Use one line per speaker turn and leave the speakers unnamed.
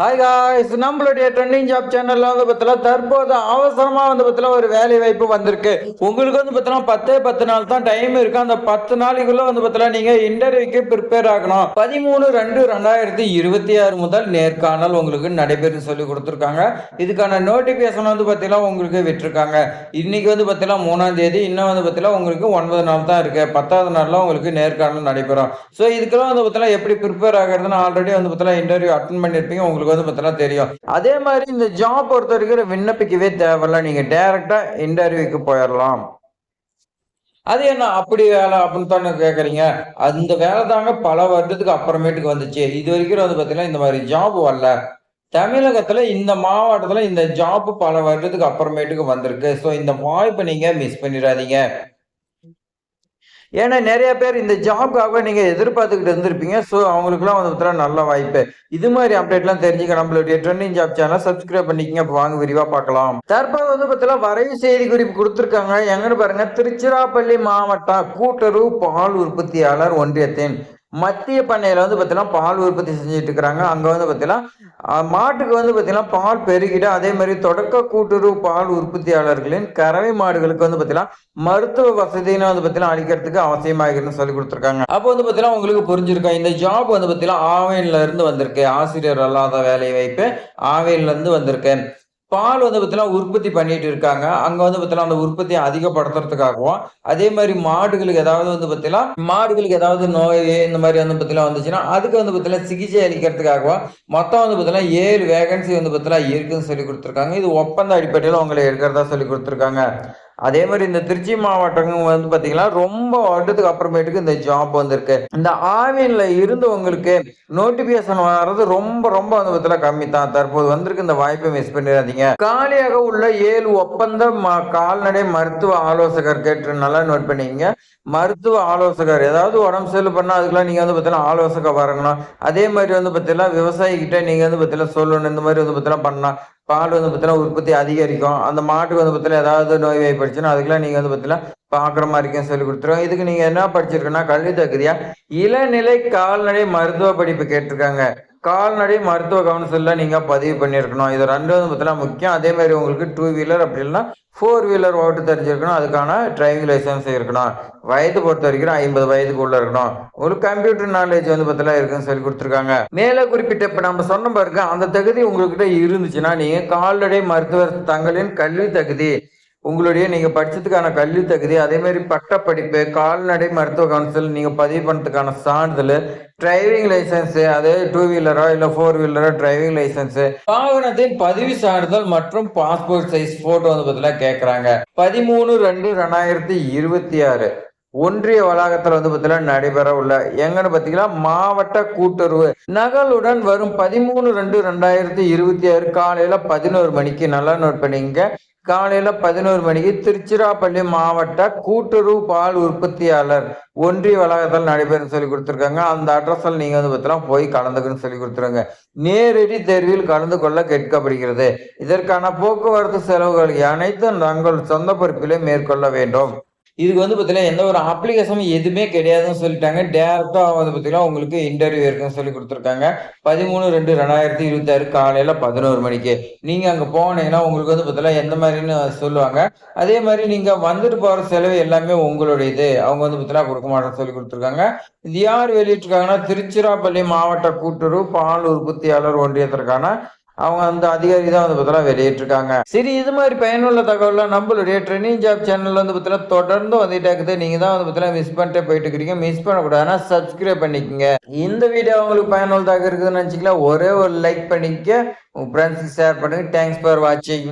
Hi guys நம்மளுடைய trending job சேனல்ல வந்து பார்த்தீங்கன்னா தற்போது அவசரமா வந்து பார்த்தீங்கன்னா ஒரு வேலை வாய்ப்பு வந்திருக்கு. உங்களுக்கு வந்து பார்த்தீங்கன்னா பத்தே பத்து நாள் தான் டைம் இருக்கு. அந்த பத்து நாளைக்குள்ள வந்து பார்த்தீங்கன்னா நீங்க இன்டர்வியூக்கு ப்ரிப்பேர் ஆகணும். பதிமூணு ரெண்டு ரெண்டாயிரத்தி இருபத்தி ஆறு முதல் நேர்காணல் உங்களுக்கு நடைபெறும் சொல்லி கொடுத்துருக்காங்க. இதுக்கான நோட்டிபிகேஷன் வந்து பார்த்தீங்கன்னா உங்களுக்கு விட்டுருக்காங்க. இன்னைக்கு வந்து பார்த்தீங்கன்னா மூணாம் தேதி இன்னும் வந்து பார்த்தீங்கன்னா உங்களுக்கு ஒன்பது நாள் தான் இருக்கு. பத்தாவது நாள்ல உங்களுக்கு நேர்காணல் நடைபெறும். ஸோ இதுக்கெல்லாம் வந்து பார்த்தீங்கன்னா எப்படி ப்ரிப்பேர் ஆகிறதுன்னு ஆல்ரெடி வந்து பார்த்தீங்கன்னா இன்டர்வியூ அட்டன் பண்ணியிருப்பீங்க உங்களுக்கு வந்து பார்த்தீங்கன்னா தெரியும். அதே மாதிரி இந்த ஜாப் பொறுத்த வரைக்கும் விண்ணப்பிக்கவே தேவையில்ல. நீங்க டைரக்டா இன்டர்வியூக்கு போயிடலாம் அது என்ன அப்படி வேலை அப்படின்னு தானே கேட்குறீங்க அந்த வேலை தாங்க பல வருடத்துக்கு அப்புறமேட்டுக்கு வந்துச்சு. இது வரைக்கும் வந்து பார்த்தீங்கன்னா இந்த மாதிரி ஜாப் வரல தமிழகத்தில் இந்த மாவட்டத்தில் இந்த ஜாப் பல வருடத்துக்கு அப்புறமேட்டுக்கு வந்திருக்கு. ஸோ இந்த வாய்ப்பை நீங்கள் மிஸ் பண்ணிடாதீங்க. ஏன்னா நிறைய பேர் இந்த ஜாப்காக நீங்க எதிர்பார்த்துக்கிட்டு இருந்திருப்பீங்க. ஸோ அவங்களுக்குலாம் வந்து பார்த்தீங்கன்னா நல்ல வாய்ப்பு. இது மாதிரி அப்டேட்லாம் தெரிஞ்சுக்க நம்மளுடைய ட்ரெண்டிங் ஜாப் சேனல் சப்ஸ்கிரைப் பண்ணிக்கங்க. இப்போ வாங்க விரிவா பார்க்கலாம். தற்போது வந்து பார்த்தா வரைவு செய்தி குறிப்பு கொடுத்துருக்காங்க. எங்கன்னு பாருங்க. திருச்சிராப்பள்ளி மாவட்ட கூட்டுறவு பால் உற்பத்தியாளர் ஒன்றியத்தின் மத்திய பண்ணையில வந்து பார்த்தீங்கன்னா பால் உற்பத்தி செஞ்சுட்டு இருக்கிறாங்க. அங்கே வந்து பார்த்தீங்கன்னா மாட்டுக்கு வந்து பார்த்தீங்கன்னா பால் பெருகிட அதே மாதிரி தொடக்க கூட்டுறவு பால் உற்பத்தியாளர்களின் கறவை மாடுகளுக்கு வந்து பார்த்தீங்கன்னா மருத்துவ வசதின்னு வந்து பார்த்தீங்கன்னா அளிக்கிறதுக்கு அவசியமாகிறதுன்னு சொல்லி கொடுத்துருக்காங்க. அப்போ வந்து பார்த்தீங்கன்னா உங்களுக்கு புரிஞ்சிருக்கா இந்த ஜாப் வந்து பார்த்தீங்கன்னா ஆவேன்ல இருந்து வந்திருக்கு. ஆசிரியர் அல்லாத வேலை வாய்ப்பு ஆவேன்ல இருந்து வந்திருக்கு. பால் வந்து பார்த்தீங்கன்னா உற்பத்தி பண்ணிட்டு இருக்காங்க. அங்க வந்து பார்த்தீங்கன்னா அந்த உற்பத்தியை அதிகப்படுத்துறதுக்காகவும் அதே மாதிரி மாடுகளுக்கு ஏதாவது வந்து பார்த்தீங்கன்னா மாடுகளுக்கு ஏதாவது நோய் இந்த மாதிரி வந்து பார்த்தீங்கன்னா வந்துச்சுன்னா அதுக்கு வந்து பார்த்தீங்கன்னா சிகிச்சை அளிக்கிறதுக்காகவும் மொத்தம் வந்து பார்த்தீங்கன்னா ஏழு வேகன்சி வந்து பார்த்தீங்கன்னா இருக்குன்னு சொல்லி கொடுத்துருக்காங்க. இது ஒப்பந்த அடிப்படையில் அவங்களை எடுக்கிறதா சொல்லி கொடுத்துருக்காங்க. அதே மாதிரி இந்த திருச்சி மாவட்டம் வந்து பார்த்தீங்கன்னா ரொம்ப வருடத்துக்கு அப்புறமேட்டுக்கு இந்த ஜாப் வந்திருக்கு. இந்த ஆவின்ல இருந்தவங்களுக்கு நோட்டிபிகேஷன் வர்றது ரொம்ப ரொம்ப வந்து பார்த்தீங்கன்னா கம்மி தான் தற்போது வந்திருக்கு இந்த வாய்ப்பை மிஸ் பண்ணிடாதீங்க. காலியாக உள்ள ஏழு ஒப்பந்த கால்நடை மருத்துவ ஆலோசகர் கேட்டு நல்லா நோட் பண்ணிக்கங்க. மருத்துவ ஆலோசகர் ஏதாவது உடம்பு சரியில்லை பண்ணா அதுக்கெல்லாம் நீங்க வந்து பார்த்தீங்கன்னா ஆலோசகர் வரணும். அதே மாதிரி வந்து பார்த்தீங்கன்னா விவசாயிகிட்ட நீங்க வந்து பார்த்தீங்கன்னா சொல்லணும். இந்த மாதிரி வந்து பார்த்தீங்கன்னா பண்ணலாம். பால் வந்து பார்த்தீங்கன்னா உற்பத்தி அதிகரிக்கும். அந்த மாட்டுக்கு வந்து பார்த்தீங்கன்னா ஏதாவது நோய் வாய்ப்படுச்சுன்னா அதுக்கெல்லாம் நீங்க வந்து பார்த்தீங்கன்னா பார்க்குற மாதிரி இருக்கும் சொல்லி கொடுத்துருவோம் இதுக்கு நீங்க என்ன படிச்சிருக்கீங்கன்னா கல்வி தகுதியா? இளநிலை கால்நடை மருத்துவ படிப்பு கேட்டிருக்காங்க. கால்நடை மருத்துவ கவுன்சில்ல நீங்க பதிவு பண்ணியிருக்கணும் இது ரெண்டு வந்து பார்த்தீங்கன்னா முக்கியம். அதே மாதிரி உங்களுக்கு டூ வீலர் அப்படி இல்லைன்னா ஃபோர் வீலர் ஓட்டு தெரிஞ்சிருக்கணும். அதுக்கான டிரைவிங் லைசன்ஸ் இருக்கணும். வயது பொறுத்த வரைக்கும் ஐம்பது வயதுக்குள்ளே இருக்கணும். உங்களுக்கு கம்ப்யூட்டர் நாலேஜ் வந்து பார்த்தீங்கன்னா இருக்குன்னு சொல்லி கொடுத்துருக்காங்க. மேலே குறிப்பிட்ட இப்போ நம்ம சொன்ன பாருங்க அந்த தகுதி உங்ககிட்ட இருந்துச்சுன்னா நீங்க கால்நடை மருத்துவர் தங்களின் கல்வி தகுதி உங்களுடைய நீங்க படிச்சதுக்கான கல்வி தகுதி அதே மாதிரி பட்டப்படிப்பு கால்நடை மருத்துவ கவுன்சில் நீங்க பதிவு பண்ணதுக்கான சான்றிதழ் டிரைவிங் லைசன்ஸ் அதே டூ வீலரோ இல்ல ஃபோர் வீலரோ டிரைவிங் லைசன்ஸ் வாகனத்தின் பதிவு சான்றிதழ் மற்றும் பாஸ்போர்ட் சைஸ் போட்டோ வந்து பார்த்தீங்கன்னா கேட்குறாங்க பதிமூணு ரெண்டு ரெண்டாயிரத்தி இருபத்தி ஆறு. ஒன்றிய வளாகத்துல வந்து பார்த்தீங்கன்னா நடைபெற உள்ள எங்கன்னு பார்த்தீங்கன்னா மாவட்ட கூட்டுறவு. நகலுடன் வரும் பதிமூணு ரெண்டு ரெண்டாயிரத்தி இருபத்தி ஆறு காலையில பதினோரு மணிக்கு நல்லா நோட் பண்ணிங்க காலையில பதினோரு மணிக்கு திருச்சிராப்பள்ளி மாவட்ட கூட்டுறவு பால் உற்பத்தியாளர் ஒன்றிய வளாகத்தில் நடைபெறும் சொல்லி கொடுத்துருக்காங்க. அந்த அட்ரஸில் நீங்கள் வந்து பார்த்தீங்கன்னா போய் கலந்துக்கணும்னு சொல்லி கொடுத்துருங்க. நேரடி தேர்வில் கலந்து கொள்ள கேட்கப்படுகிறது. இதற்கான போக்குவரத்து செலவுகள் அனைத்தும் தங்கள் சொந்த பொறுப்பிலே மேற்கொள்ள வேண்டும். இதுக்கு வந்து பார்த்தீங்கன்னா எந்த ஒரு அப்ளிகேஷனும் எதுவுமே கிடையாதுன்னு சொல்லிட்டாங்க. டேரெக்டாக வந்து பார்த்தீங்கன்னா உங்களுக்கு இன்டர்வியூ இருக்குன்னு சொல்லி கொடுத்துருக்காங்க. பதிமூணு ரெண்டு ரெண்டாயிரத்தி இருபத்தாறு காலையில் பதினோரு மணிக்கு. நீங்கள் அங்கே போனீங்கன்னா உங்களுக்கு வந்து பார்த்தீங்கன்னா எந்த மாதிரின்னு சொல்லுவாங்க. அதே மாதிரி நீங்கள் வந்துட்டு போகிற செலவு எல்லாமே உங்களுடையது. அவங்க வந்து பார்த்தீங்கன்னா கொடுக்க மாட்டேன்னு சொல்லி கொடுத்துருக்காங்க. இது யார் வெளியிட்டிருக்காங்கன்னா திருச்சிராப்பள்ளி மாவட்ட கூட்டுறவு பால் உற்பத்தியாளர் ஒன்றியத்திற்கான அவங்க அந்த அதிகாரி தான் வந்து பார்த்தீங்கன்னா வெளியிட்டிருக்காங்க சரி இது மாதிரி பயனுள்ள தகவலாம் நம்மளுடைய ட்ரெயினிங் ஜாப் சேனலில் வந்து பார்த்தீங்கன்னா தொடர்ந்து வந்துட்டே இருக்குது. நீங்க தான் வந்து பார்த்தீங்கன்னா மிஸ் பண்ணிட்டே போயிட்டு இருக்கிறீங்க. மிஸ் பண்ணக்கூடாதுன்னா சப்ஸ்கிரைப் பண்ணிக்கங்க. இந்த வீடியோ உங்களுக்கு பயனுள்ளதாக இருக்குதுன்னு நினச்சிக்கலாம் ஒரே ஒரு லைக் பண்ணிக்க உங்க ஃப்ரெண்ட்ஸுக்கு ஷேர் பண்ணுங்க. தேங்க்ஸ் ஃபார் வாட்சிங்